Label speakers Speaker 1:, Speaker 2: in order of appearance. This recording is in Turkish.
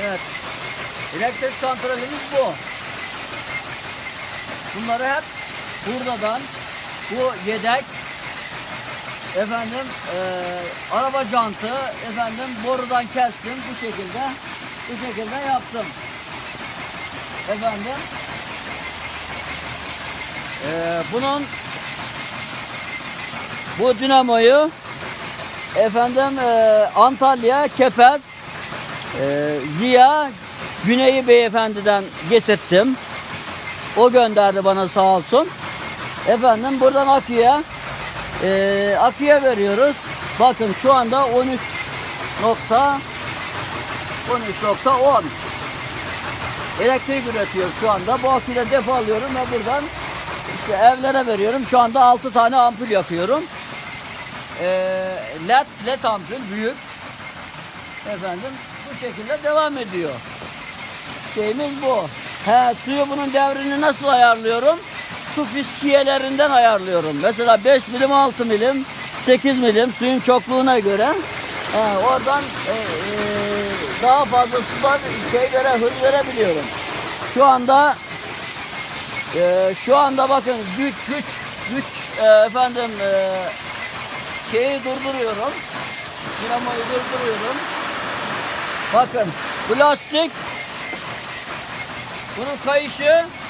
Speaker 1: Evet. Elektrik santralimiz bu. Bunları hep buradan bu yedek efendim eee, araba jantı efendim borudan kestim bu şekilde bu şekilde yaptım. Efendim eee, bunun bu dinamoyu efendim eee, Antalya Kepez eee Ziya Güney'i beyefendiden getirttim. O gönderdi bana sağ olsun. Efendim buradan aküye eee aküye veriyoruz. Bakın şu anda 13 nokta 13.10 elektrik üretiyor şu anda. Bu aküyle depo alıyorum ve buradan işte evlere veriyorum. Şu anda 6 tane ampul yakıyorum. Eee led led ampul büyük. Efendim bu şekilde devam ediyor. Şeyimiz bu. He, suyu bunun devrini nasıl ayarlıyorum? Su fiskiyelerinden ayarlıyorum. Mesela 5 milim 6 milim 8 milim suyun çokluğuna göre he, oradan e, e, daha fazla sudan şeylere hız verebiliyorum. Şu anda e, şu anda bakın güç güç güç e, efendim e, şeyi durduruyorum. Dinamoyu durduruyorum. Bakın plastik bunun kayışı